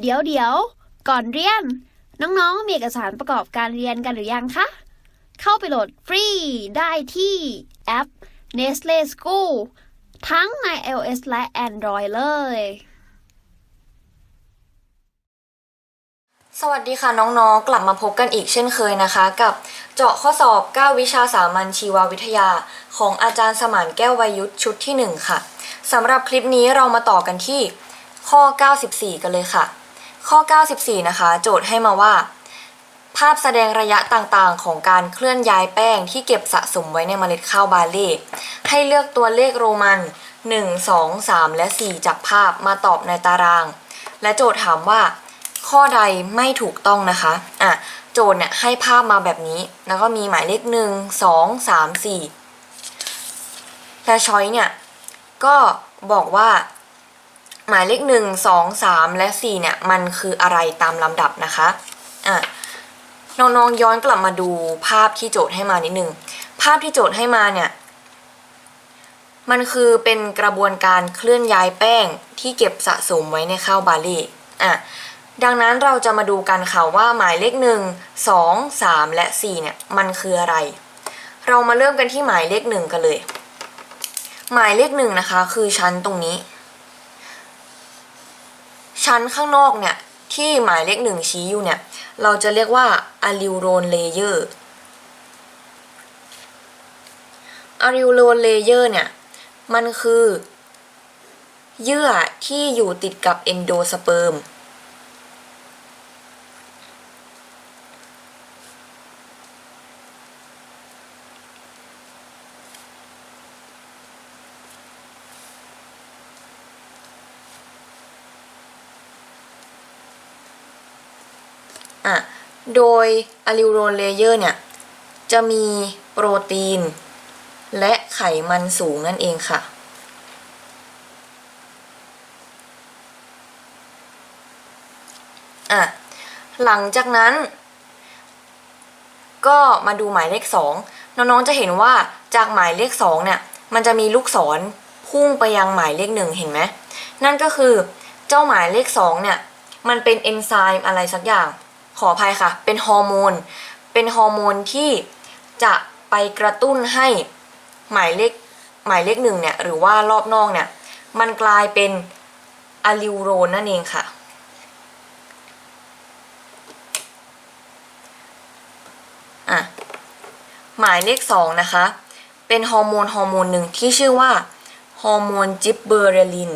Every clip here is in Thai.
เดี๋ยวเดี๋ยว ก่อนเรียน น้องๆ มีเอกสารประกอบการเรียนกันหรือยังคะ เข้าไปโหลดฟรีได้ที่แอป Nestle School ทั้งใน iOS และ Android เลย สวัสดีค่ะน้องๆ กลับมาพบกันอีกเช่นเคยนะคะ กับเจาะข้อสอบ 9 วิชาสามัญชีววิทยา ของอาจารย์สมานแก้ววัยยุทธชุดที่ 1 ค่ะสำหรับคลิปนี้เรามาต่อกันที่ข้อ 94 กันเลยค่ะ ข้อ 94 นะคะ โจทย์ให้มาว่า ภาพแสดงระยะต่างๆ ของการเคลื่อนย้ายแป้งที่เก็บสะสมไว้ในเมล็ดข้าวบาเล่ให้เลือกตัวเลขโรมัน 1 2 3 และ 4 จากภาพมาตอบในตาราง และโจทย์ถามว่า ข้อใดไม่ถูกต้องนะคะอะโจทย์เนี่ยให้ภาพมาแบบนี้ แล้วก็มีหมายเลขหนึ่งสองสามสี่แต่ช้อยเนี่ยก็บอกว่า หมายเลขหนึ่งสองสามและสี่เนี่ย มันคืออะไรตามลำดับนะคะอะน้องๆย้อนกลับมาดูภาพที่โจทย์ให้มานิดนึง ภาพที่โจทย์ให้มาเนี่ย มันคือเป็นกระบวนการเคลื่อนย้ายแป้งที่เก็บสะสมไว้ในข้าวบาล่อะดังนั้นเราจะมาดูกันค่ะว่าหมายเลขหนึ่งสองสามและสี่เนี่ย มันคืออะไร เรามาเริ่มกันที่หมายเลขหนึ่งกันเลย หมายเลขหนึ่งนะคะ คือชั้นตรงนี้ ชั้นข้างนอกเนี่ย ที่หมายเลขหนึ่งชี้อยู่เนี่ย เราจะเรียกว่าอะลิวโรนเลเยอร์อะลิวโรนเลเยอร์เนี่ย มันคือ เยื่อที่อยู่ติดกับเอนโดสเปิร์ม อะโดยอะลิวโรนเลเยอร์เนี่ยจะมีโปรตีน และไขมันสูงนั่นเองค่ะ อะ หลังจากนั้น ก็มาดูหมายเลขสองน้องๆจะเห็นว่าจากหมายเลขสองเนี่ย มันจะมีลูกศรพุ่งไปยังหมายเลขหนึ่งเห็นไหม นั่นก็คือเจ้าหมายเลขสองเนี่ย มันเป็นเอนไซม์อะไรสักอย่าง ขออภัยค่ะ เป็นฮอร์โมน เป็นฮอร์โมนที่จะไปกระตุ้นให้หมายเลขหมายเลขหนึ่งเนี่ยหรือว่ารอบนอกเนี่ยมันกลายเป็นอะลิวโรนนั่นเองค่ะ อะ หมายเลขสองนะคะ เป็นฮอร์โมนฮอร์โมนหนึ่งที่ชื่อว่าฮอร์โมนจิบเบอร์เรลิน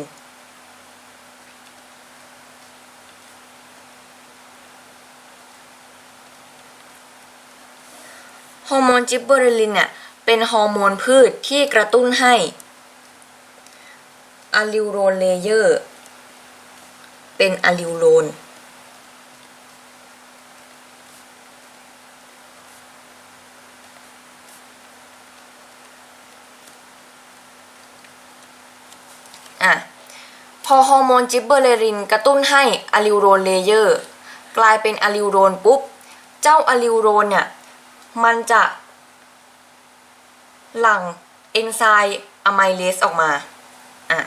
ฮอร์โมนจิบเบอเรลินเนี่ยเป็นฮอร์โมนพืชที่กระตุ้นให้อะลิวโรนเลเยอร์เป็นอะลิวโรนอะพอฮอร์โมนจิบเบอเรลินกระตุ้นให้อะลิวโรนเลเยอร์กลายเป็นอะลิวโรนปุ๊บ เจ้าอะลิวโรนเนี่ย มันจะหลั่งเอนไซม์อะไมเลสออกมา อะ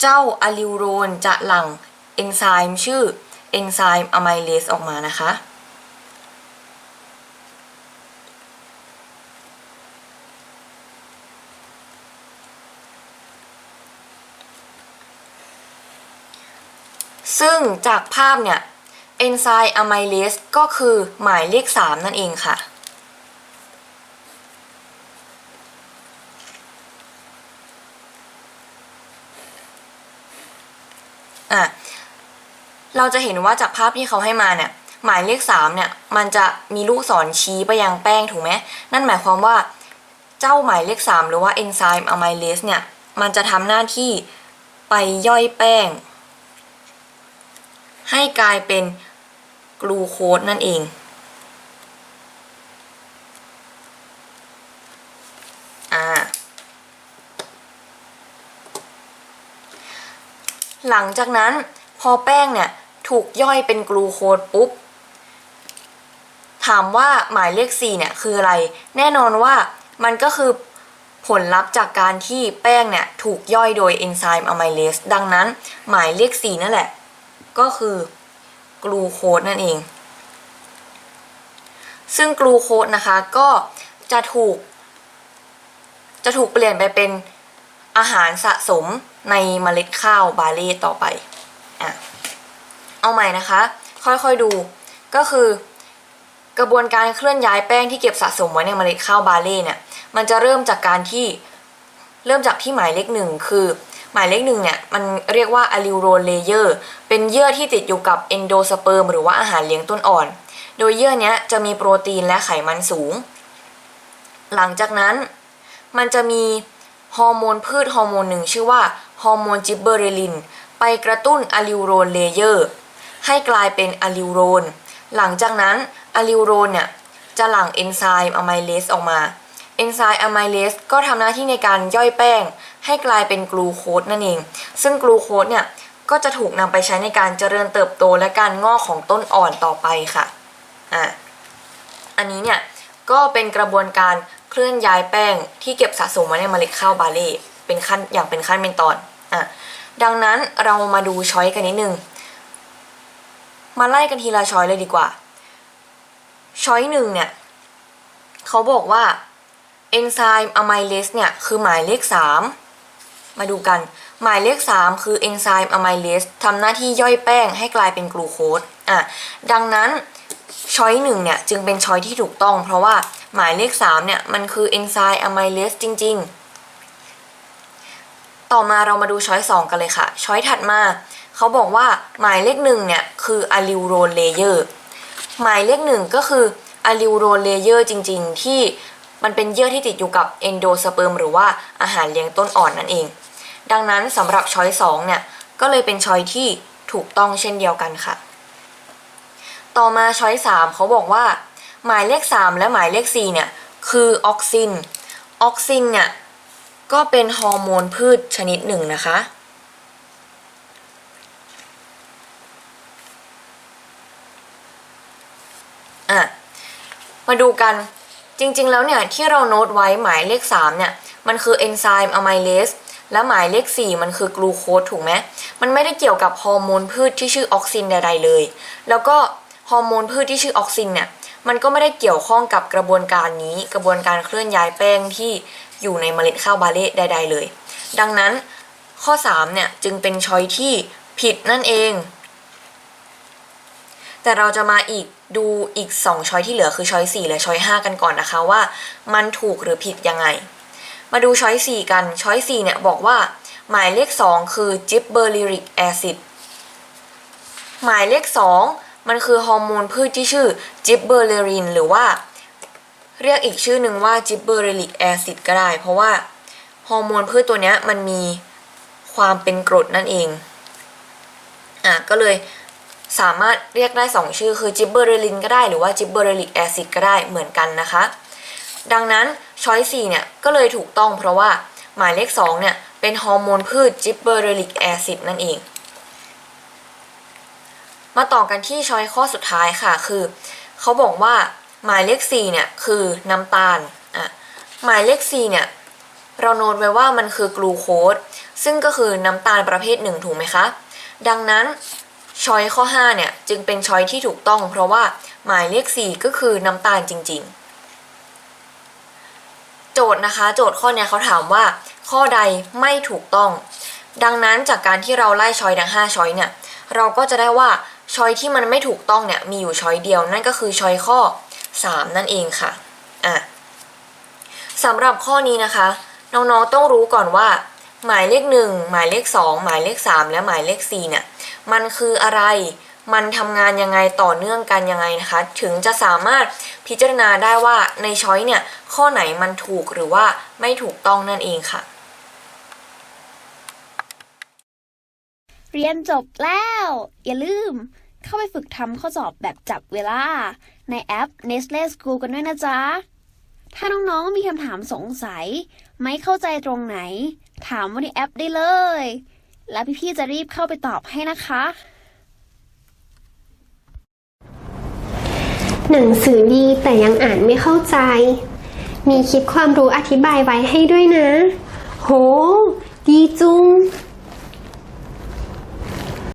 เจ้าอะลิวโรนจะหลั่งเอนไซม์ชื่อเอนไซม์อะไมเลสออกมานะคะ ซึ่งจากภาพเนี่ย เอนไซม์อะไมเลสก็คือหมายเลข 3 นั่นเองค่ะ อะ เราจะเห็นว่าจากภาพที่เขาให้มาเนี่ยหมายเลข 3 เนี่ย มันจะมีลูกศรชี้ไปยังแป้งถูกไหม นั่นหมายความว่าเจ้าหมายเลข 3 หรือว่าเอนไซม์อะไมเลสเนี่ย มันจะทำหน้าที่ไปย่อยแป้ง ให้กลายเป็น กลูโคสนั่นเอง อ่า หลังจากนั้นพอแป้งเนี่ย ถูกย่อยเป็นกลูโคสปุ๊บ ถามว่าหมายเลข 4 เนี่ย คืออะไร แน่นอนว่ามันก็คือผผลลัพธ์จากการที่แป้งเนี่ย ถูกย่อยโดยเอนไซม์อะไมเลสดังนั้นหมายเลข 4 นั่นแหละ ก็คือ กลูโคสนั่นเอง ซึ่งกลูโคสนะคะก็จะถูก จะถูกเปลี่ยนไปเป็นอาหารสะสมในเมล็ดข้าวบาเล่ต่อไปอะเอาใหม่นะคะ ค่อยๆดูก็คือกระบวนการเคลื่อนย้ายแป้งที่เก็บสะสมไว้ในเมล็ดข้าวบาเล่เนี่ย มันจะเริ่มจากการที่เริ่มจากที่หมายเลขหนึ่งคือ หมายเลขหนึ่งเนี่ยมันเรียกว่าอะลิวโรเลเยอร์เป็นเยื่อที่ติดอยู่กับเอนโดสเปิร์มหรือว่าอาหารเลี้ยงต้นอ่อน โดยเยื่อเนี้ยจะมีโปรตีนและไขมันสูง หลังจากนั้นมันจะมีฮอร์โมนพืชฮอร์โมนหนึ่งชื่อว่าฮอร์โมนจิบเบอเรลิน ไปกระตุ้นอะลิวโรนเลเยอร์ให้กลายเป็นอะลิวโรน หลังจากนั้นอะลิวโรนเนี่ยจะหลั่งเอนไซม์อะไมเลสออกมา เอนไซม์อะไมเลสก็ทำหน้าที่ในการย่อยแป้ง ให้กลายเป็นกลูโคสนั่นเอง ซึ่งกลูโคสเนี่ยก็จะถูกนำไปใช้ในการเจริญเติบโตและการงอกของต้นอ่อนต่อไปค่ะอะอันนี้เนี่ยก็เป็นกระบวนการเคลื่อนย้ายแป้งที่เก็บสะสมไว้ในเมล็ดข้าวบาเล่เป็นขั้นอย่างเป็นขั้นเป็นตอนอะดังนั้นเรามาดูช้อยกันนิดนึง มาไล่กันทีละช้อยเลยดีกว่า ช้อยหนึ่งเนี่ยเขาบอกว่าเอนไซม์อะไมเลสเนี่ยคือหมายเลข 3 มาดูกัน หมายเลข 3 คือเอนไซม์อะไมเลสทำหน้าที่ย่อยแป้งให้กลายเป็นกลูโคสอะดังนั้นช้อยหนึ่งเนี่ยจึงเป็นช้อยที่ถูกต้อง เพราะว่าหมายเลข 3 เนี่ย มันคือเอนไซม์อะไมเลสจริง ๆ ต่อมาเรามาดูช้อย 2 กันเลยค่ะ ช้อยถัดมาเขาบอกว่าหมายเลขหนึ่งเนี่ย คืออะลิวโรนเลเยอร์หมายเลขหนึ่งก็คืออะลิวโรนเลเยอร์จริง ๆ ที่มันเป็นเยื่อที่ติดอยู่กับเอนโดสเปิร์มหรือว่าอาหารเลี้ยงต้นอ่อนนั่นเอง ดังนั้นสำหรับช้อย2เนี่ยก็เลยเป็นช้อยที่ถูกต้องเช่นเดียวกันค่ะ ต่อมาช้อย3เขาบอกว่า หมายเลข 3 และหมายเลข4เนี่ยคือออกซิน ออกซินเนี่ยก็เป็นฮอร์โมนพืชชนิดหนึ่งนะคะ อะ มาดูกัน จริงๆ แล้วเนี่ยที่เราโน้ตไว้หมายเลข 3 เนี่ย มันคือเอนไซม์อะไมเลส และหมายเลข 4 มันคือกลูโคสถูกไหมมันไม่ได้เกี่ยวกับฮอร์โมนพืชที่ชื่อออกซินใด ๆ เลย แล้วก็ฮอร์โมนพืชที่ชื่อออกซินเนี่ยมันก็ไม่ได้เกี่ยวข้องกับกระบวนการนี้ กระบวนการเคลื่อนย้ายแป้งที่อยู่ในเมล็ดข้าวบาเล่ใด ๆ เลย ดังนั้นข้อ 3 เนี่ยจึงเป็นช้อยที่ผิดนั่นเอง แต่เราจะมาอีกดูอีก 2 ช้อยที่เหลือคือช้อย4และช้อย5 กันก่อนนะคะว่า มันถูกหรือผิดยังไง มาดูช้อย4กันช้อย4เนี่ยบอกว่า หมายเลข2คือจิบเบอร์ลิริกแอซิดหมายเลข2มันคือฮอร์โมนพืชที่ชื่อจิบเบอร์เลรินหรือว่า เรียกอีกชื่อหนึ่งว่าจิบเบอร์เรลิกแอซิดก็ได้ เพราะว่าฮอร์โมนพืชตัวเนี้ยมันมีความเป็นกรดนั่นเองอะก็เลยสามารถเรียกได้ 2 ชื่อคือจิบเบอร์เรลินก็ได้หรือว่าจิบเบอร์เรลิกแอซิดก็ได้เหมือนกันนะคะ ดังนั้น ช้อย4เนี่ยก็เลยถูกต้องเพราะว่าหมายเลข2เนี่ยเป็นฮอร์โมนพืชจิบเบอร์เรลิกแอซิดนั่นเอง มาต่อกันที่ช้อยข้อสุดท้ายค่ะคือเขาบอกว่าหมายเลข4เนี่ยคือน้ำตาลอะหมายเลข4เนี่ยเราโน้ตไว้ว่ามันคือกลูโคสซึ่งก็คือน้ำตาลประเภทหนึ่งถูกไหมคะ ดังนั้นช้อยข้อ5เนี่ยจึงเป็นช้อยที่ถูกต้อง เพราะว่าหมายเลข 4 ก็คือน้ำตาลจริง ๆ โจทย์นะคะ โจทย์ข้อนี้เขาถามว่า ข้อใดไม่ถูกต้อง ดังนั้นจากการที่เราไล่ช้อยทั้ง5ช้อยเนี่ยเราก็จะได้ว่าช้อยที่มันไม่ถูกต้องเนี่ยมีอยู่ช้อยเดียวนั่นก็คือช้อยข้อ 3 นั่นเองค่ะอะสำหรับข้อนี้นะคะ น้องๆต้องรู้ก่อนว่า หมายเลข 1 หมายเลข 2 หมายเลข 3 และหมายเลข4เนี่ยมันคืออะไร มันทำงานยังไงต่อเนื่องกันยังไงนะคะ ถึงจะสามารถพิจารณาได้ว่าในช้อยเนี่ยข้อไหนมันถูกหรือว่าไม่ถูกต้องนั่นเองค่ะ เรียนจบแล้ว อย่าลืม เข้าไปฝึกทำข้อสอบแบบจับเวลา ในแอป Nestle School กันด้วยนะจ๊ะ ถ้าน้องๆมีคำถามสงสัย ไม่เข้าใจตรงไหน ถามว่าในแอปได้เลย แล้วพี่ๆจะรีบเข้าไปตอบให้นะคะ หนังสือดีแต่ยังอ่านไม่เข้าใจ มีคลิปความรู้อธิบายไว้ให้ด้วยนะ โห ดีจุง